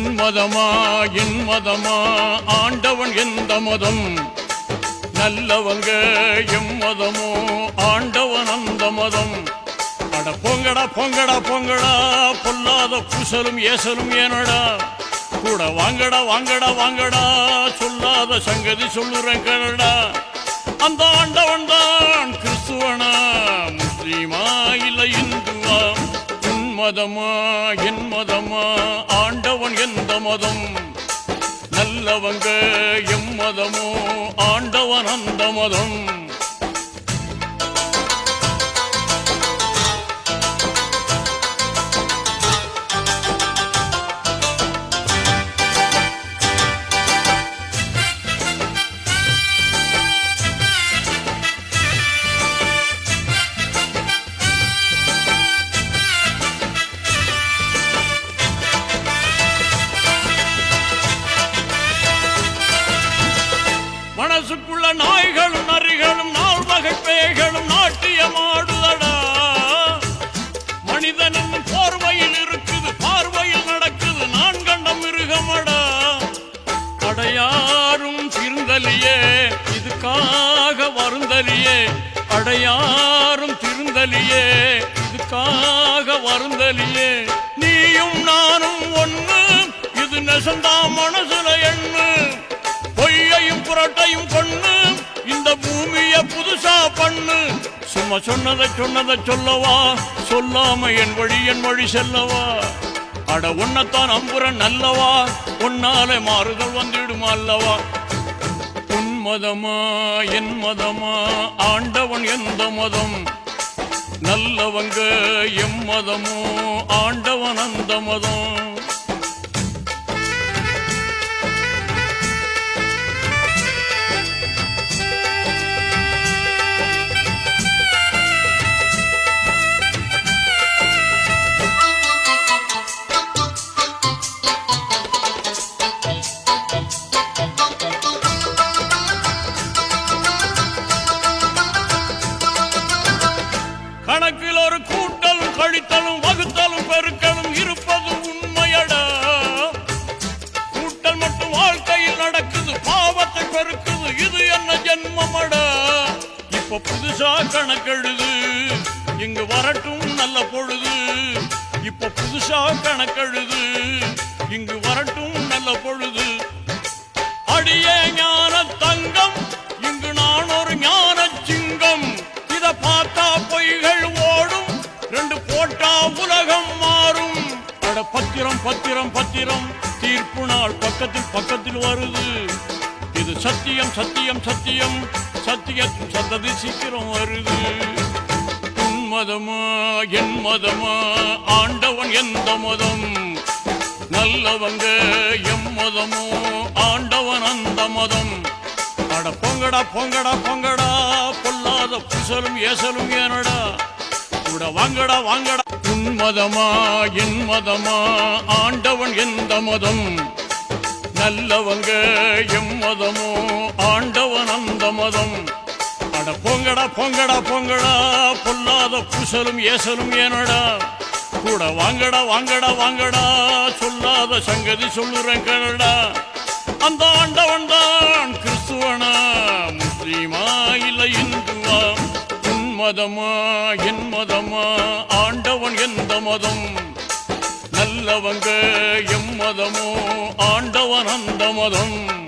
உன் மதமா என் மதமா ஆண்டவன் எந்த மதம்? நல்லவங்க எம் மதமோ ஆண்டவன் அந்த மதம். அட பொங்கடா பொங்கடா பொங்கடா பொல்லாத பூசலும் ஏசலும் ஏனடா. கூட வாங்கடா வாங்கடா வாங்கடா சொல்லாத சங்கதி சொல்லுறேன் கனடா அந்த நல்லவங்க எம் மதமோ ஆண்டவன் அந்த மதம். மனசுக்குள்ள நாய்களும் நரிகளும் நாள் வகை பேய்களும் நாட்டியமாடுதடா. மனிதனின் போர்வையில் இருக்குது பார்வையில் நடக்குது நான் கண்ட மிருகமடா. அடையாரும் திருந்தலியே இதுக்காக வருந்தலியே. அடையாரும் திருந்தலியே இதுக்காக வருந்தலியே. நீயும் நானும் ஒன்று இது நெசந்தா மனசுல எண்ணு. நம்ம சொன்னதை சொன்னதை சொல்லவா? சொல்லாம என் வழி என் வழி செல்லவா? அட உன்னைத்தான் அம்புரன் நல்லவா உன்னாலே மாறுதல் வந்துடுமா அல்லவா? உன் மதமா என் மதமா? ஆண்டவன் எந்த மதம்? நல்லவங்க எம் மதமோ? ஆண்டவன் அந்த மதம்? கூட்டலும் கழித்தலும் வகுத்தலும் பெருக்கலும் இருப்பது உண்மையடா. கூட்டல் மட்டும் வாழ்க்கையில் நடக்குது பாவத்தை பெருக்குது இது என்ன ஜென்மமடா. இப்ப புதுசா கணக்கெழுது இங்கு வரட்டும் நல்ல பொழுது. இப்ப புதுசா கணக்கெழுது இங்கு வரட்டும் நல்ல பொழுது. அடியே பத்திரம் பத்திரம். தீர்ப்பு நாள் பக்கத்தில் பக்கத்தில் வருது. இது சத்தியம் சத்தியம் சத்தியம். சத்தியத்தின் சந்ததி சீக்கிரம் வருது. உன் மதமா என் மதமா? ஆண்டவன் எந்த மதம்? நல்லவங்க எம் மதமோ? ஆண்டவன் அந்த மதம். அட பொங்கடா பொங்கடா பொங்கடா. பொல்லாத புசலும் ஏசலும் ஏனடா. கூட வாங்கடா வாங்கடா. மதமா என் மதமா ஆண்டவன் எந்த மதம்? நல்லவங்க எம் மதமோ ஆண்டவன் அந்த மதம்? அட பொங்கடா பொங்கடா பொங்கடா பொல்லாத புசலும் ஏசலும் ஏனடா? கூட வாங்கடா வாங்கடா வாங்கடா சொல்லாத சங்கதி சொல்லுறேன் கனடா. அந்த ஆண்டவன் தான் கிறிஸ்துவனா முஸ்லீமா இல்லை இந்துவா? உன் மதமா? மதம். நல்லவங்க எம் மதமோ ஆண்டவன் அந்த மதம்.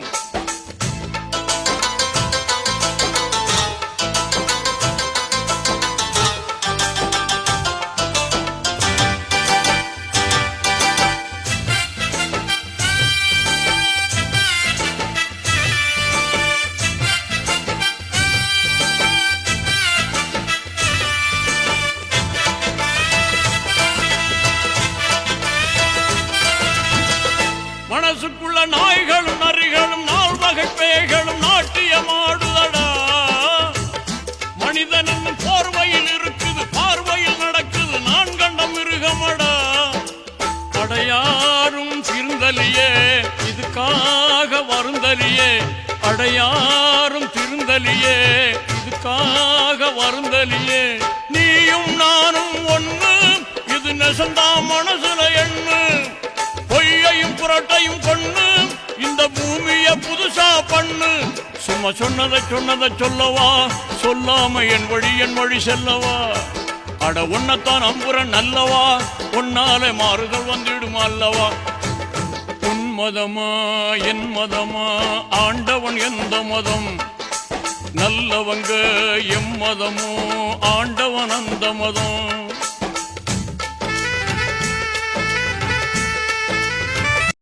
வருந்தலியே அடையாரும் திருந்தலியே இதுக்காக வருந்தலியே. நீயும் நானும் ஒன்று இது நெசந்தா மனசுல எண்ணு. பொய்யையும் புரட்டையும் கொண்டு இந்த பூமிய புதுசா பண்ணு. சும்மா சொன்னதை சொன்னதை சொல்லவா சொல்லாம என் வழி என் வழி செல்லவா? அட உன்னத்தான் அம்புற நல்லவா உன்னாலே மாறுதல் வந்துடுமா அல்லவா? மதமா என் மதமா ஆண்டவன் எந்த மதம்? நல்லவங்க எம் மதமோ ஆண்டவன் அந்த மதம்.